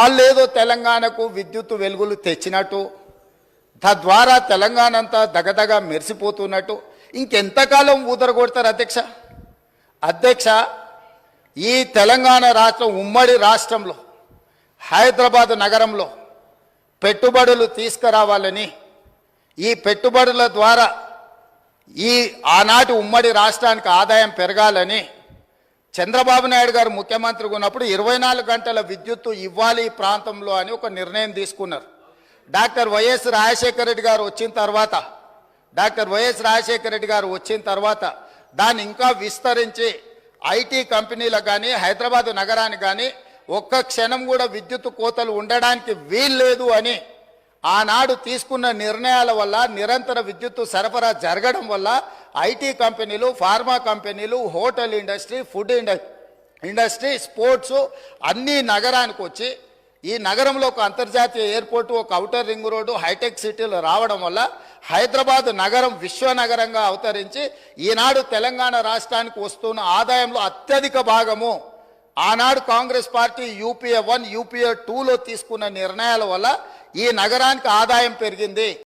వాళ్ళేదో తెలంగాణకు విద్యుత్ వెలుగులు తెచ్చినట్టు తద్వారా తెలంగాణ అంతా దగదగ మెరిసిపోతున్నట్టు. ఇంకెంతకాలం ఊదరగొడతారు అధ్యక్ష? అధ్యక్ష ఈ తెలంగాణ రాష్ట్రం ఉమ్మడి రాష్ట్రంలో హైదరాబాద్ నగరంలో పెట్టుబడులు తీసుకురావాలని ఈ పెట్టుబడుల ద్వారా ఈ ఆనాటి ఉమ్మడి రాష్ట్రానికి ఆదాయం పెరగాలని చంద్రబాబు నాయుడు గారు ముఖ్యమంత్రిగా ఉన్నప్పుడు ఇరవై నాలుగు గంటల విద్యుత్తు ఇవ్వాలి ఈ ప్రాంతంలో అని ఒక నిర్ణయం తీసుకున్నారు. డాక్టర్ వైఎస్ రాజశేఖర రెడ్డి గారు వచ్చిన తర్వాత డాక్టర్ వైఎస్ రాజశేఖర రెడ్డి గారు వచ్చిన తర్వాత దాన్ని ఇంకా విస్తరించి ఐటీ కంపెనీలకు కానీ హైదరాబాద్ నగరానికి కానీ ఒక్క క్షణం కూడా విద్యుత్ కోతలు ఉండడానికి వీల్లేదు అని ఆనాడు తీసుకున్న నిర్ణయాల వల్ల నిరంతర విద్యుత్తు సరఫరా జరగడం వల్ల ఐటీ కంపెనీలు ఫార్మా కంపెనీలు hotel industry food industry sports అన్నీ నగరానికి వచ్చి ఈ నగరంలో ఒక అంతర్జాతీయ ఎయిర్పోర్టు ఒక అవుటర్ రింగ్ రోడ్డు హైటెక్ సిటీలు రావడం వల్ల హైదరాబాద్ నగరం విశ్వనగరంగా అవతరించి ఈనాడు తెలంగాణ రాష్ట్రానికి వస్తున్న ఆదాయంలో అత్యధిక భాగము ఆనాడు Congress party UPA one UPA టూలో తీసుకున్న నిర్ణయాల వల్ల ఈ నగరానికి ఆదాయం పెరిగింది.